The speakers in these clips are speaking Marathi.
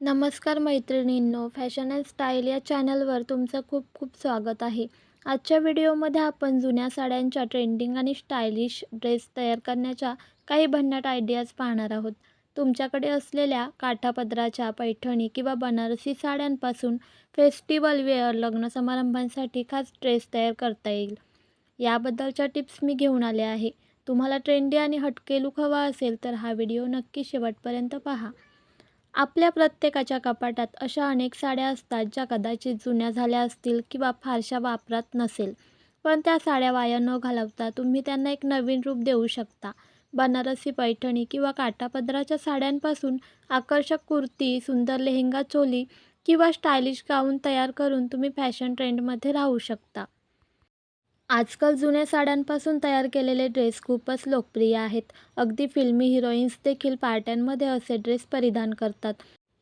नमस्कार मैत्रिणींनो फॅशन अँड स्टाईल या चॅनलवर तुमचं खूप खूप स्वागत आहे. आजच्या व्हिडिओमध्ये आपण जुन्या साड्यांच्या ट्रेंडिंग आणि स्टायलिश ड्रेस तयार करण्याच्या काही भन्नाट आयडियाज पाहणार आहोत. तुमच्याकडे असलेल्या काठापदराच्या पैठणी किंवा बनारसी साड्यांपासून फेस्टिवल वेअर लग्न समारंभांसाठी खास ड्रेस तयार करता येईल. याबद्दलच्या टिप्स मी घेऊन आले आहे. तुम्हाला ट्रेंडी आणि हटके लुक हवा असेल तर हा व्हिडिओ नक्की शेवटपर्यंत पहा. आपल्या प्रत्येकाच्या कपाटात अशा अनेक साड्या असतात ज्या कदाचित जुन्या झाल्या असतील किंवा फारशा वापरात नसेल. पण त्या साड्या वाया न घालवता तुम्ही त्यांना एक नवीन रूप देऊ शकता. बनारसी पैठणी किंवा काटापदराच्या साड्यांपासून आकर्षक कुर्ती सुंदर लेहंगा चोली किंवा स्टायलिश गाऊन तयार करून तुम्ही फॅशन ट्रेंडमध्ये राहू शकता. आजकाल जुन्या साड्यांपासून तयार केलेले ड्रेस खूपच लोकप्रिय आहेत. अगदी फिल्मी हिरोईन्स देखील पार्ट्यांमध्ये असे ड्रेस परिधान करतात.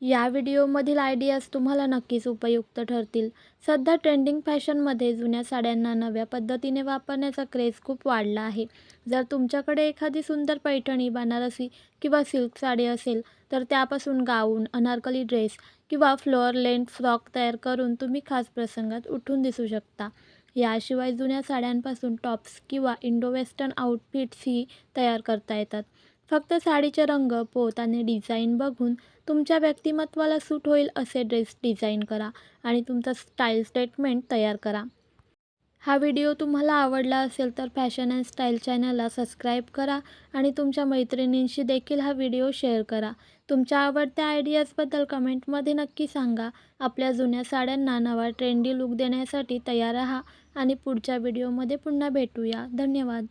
या व्हिडिओमधील आयडियाज तुम्हाला नक्कीच उपयुक्त ठरतील. सध्या ट्रेंडिंग फॅशनमध्ये जुन्या साड्यांना नव्या पद्धतीने वापरण्याचा क्रेज खूप वाढला आहे. जर तुमच्याकडे एखादी सुंदर पैठणी बनारसी किंवा सिल्क साडी असेल तर त्यापासून गाऊन अनारकली ड्रेस किंवा फ्लोअर लेंथ फ्रॉक तयार करून तुम्ही खास प्रसंगात उठून दिसू शकता. याशिवाय जुन्या साड्यांपासून टॉप्स किंवा इंडो वेस्टर्न आउटफिट्सही तयार करता येतात. फक्त साडीचे रंग पोत आणि डिझाईन बघून तुमच्या व्यक्तिमत्वाला सूट होईल असे ड्रेस डिझाईन करा आणि तुमचा स्टाईल स्टेटमेंट तयार करा. हा व्हिडिओ तुम्हाला आवडला असेल तर फॅशन अँड स्टाईल चॅनलला सबस्क्राईब करा आणि तुमच्या मैत्रिणींशी देखील हा व्हिडिओ शेअर करा. तुमच्या आवडत्या आयडियाजबद्दल कमेंटमध्ये नक्की सांगा. आपल्या जुन्या साड्यांना नवा ट्रेंडी लुक देण्यासाठी तयार राहा. आणि पुढच्या व्हिडिओमध्ये पुन्हा भेटूया. धन्यवाद.